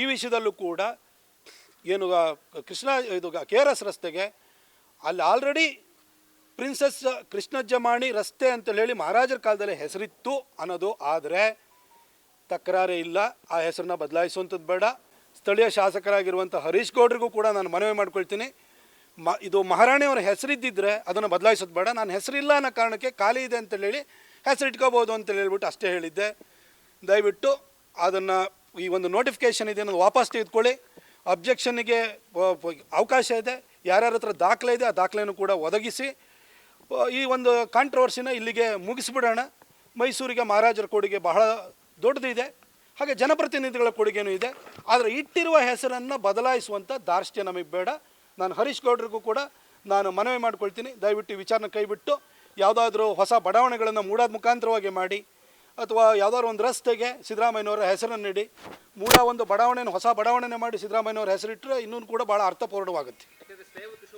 ಈ ವಿಷಯದಲ್ಲೂ ಕೂಡ ಏನು ಕೃಷ್ಣ, ಇದು ಕೆ ಆರ್ ಎಸ್ ರಸ್ತೆಗೆ ಅಲ್ಲಿ ಆಲ್ರೆಡಿ ಪ್ರಿನ್ಸಸ್ ಕೃಷ್ಣಜ್ಜಮಾಣಿ ರಸ್ತೆ ಅಂತ ಹೇಳಿ ಮಹಾರಾಜರ ಕಾಲದಲ್ಲಿ ಹೆಸರಿತ್ತು ಅನ್ನೋದು. ಆದರೆ ತಕರಾರೇ ಇಲ್ಲ. ಆ ಹೆಸರನ್ನ ಬದಲಾಯಿಸುವಂಥದ್ದು ಬೇಡ. ಸ್ಥಳೀಯ ಶಾಸಕರಾಗಿರುವಂಥ ಹರೀಶ್ ಗೌಡ್ರಿಗೂ ಕೂಡ ನಾನು ಮನವಿ ಮಾಡ್ಕೊಳ್ತೀನಿ. ಮ, ಇದು ಮಹಾರಾಣಿಯವರ ಹೆಸರಿದ್ದಿದ್ರೆ ಅದನ್ನು ಬದಲಾಯಿಸೋದು ಬೇಡ. ನಾನು ಹೆಸರಿಲ್ಲ ಅನ್ನೋ ಕಾರಣಕ್ಕೆ ಖಾಲಿ ಇದೆ ಅಂತ ಹೇಳಿ ಹೆಸರು ಇಟ್ಕೋಬೋದು ಅಂತ ಹೇಳ್ಬಿಟ್ಟು ಅಷ್ಟೇ ಹೇಳಿದ್ದೆ. ದಯವಿಟ್ಟು ಅದನ್ನು ಈ ಒಂದು ನೋಟಿಫಿಕೇಶನ್ ಇದೆ ಅನ್ನೋದು ವಾಪಸ್ ತೆಗೆದುಕೊಳ್ಳಿ. ಅಬ್ಜೆಕ್ಷನ್ಗೆ ಅವಕಾಶ ಇದೆ. ಯಾರ್ಯಾರ ಹತ್ರ ದಾಖಲೆ ಇದೆ, ಆ ದಾಖಲೆಯನ್ನು ಕೂಡ ಒದಗಿಸಿ. ಈ ಒಂದು ಕಾಂಟ್ರವರ್ಸಿನ ಇಲ್ಲಿಗೆ ಮುಗಿಸ್ಬಿಡೋಣ. ಮೈಸೂರಿಗೆ ಮಹಾರಾಜರ ಕೊಡುಗೆ ಬಹಳ ದೊಡ್ಡದಿದೆ. ಹಾಗೆ ಜನಪ್ರತಿನಿಧಿಗಳ ಕೊಡುಗೆನೂ ಇದೆ. ಆದರೆ ಇಟ್ಟಿರುವ ಹೆಸರನ್ನು ಬದಲಾಯಿಸುವಂಥ ದಾರ್ಷ್ಟ್ಯ ನಮಗೆ ಬೇಡ. ನಾನು ಹರೀಶ್ ಗೌಡ್ರಿಗೂ ಕೂಡ ನಾನು ಮನವಿ ಮಾಡ್ಕೊಳ್ತೀನಿ. ದಯವಿಟ್ಟು ವಿಚಾರನ ಕೈಬಿಟ್ಟು ಯಾವುದಾದ್ರೂ ಹೊಸ ಬಡಾವಣೆಗಳನ್ನು ಮೂಡಾದ ಮುಖಾಂತರವಾಗಿ ಮಾಡಿ. ಅಥವಾ ಯಾವುದಾದ್ರು ಒಂದು ರಸ್ತೆಗೆ ಸಿದ್ದರಾಮಯ್ಯನವರ ಹೆಸರನ್ನು ನೀಡಿ, ಮೂಲ ಒಂದು ಬಡಾವಣೆಯನ್ನು, ಹೊಸ ಬಡಾವಣೆಯನ್ನು ಮಾಡಿ ಸಿದ್ದರಾಮಯ್ಯನವರ ಹೆಸರಿಟ್ಟರೆ ಇನ್ನೂ ಕೂಡ ಭಾಳ ಅರ್ಥಪೂರ್ಣವಾಗುತ್ತೆ.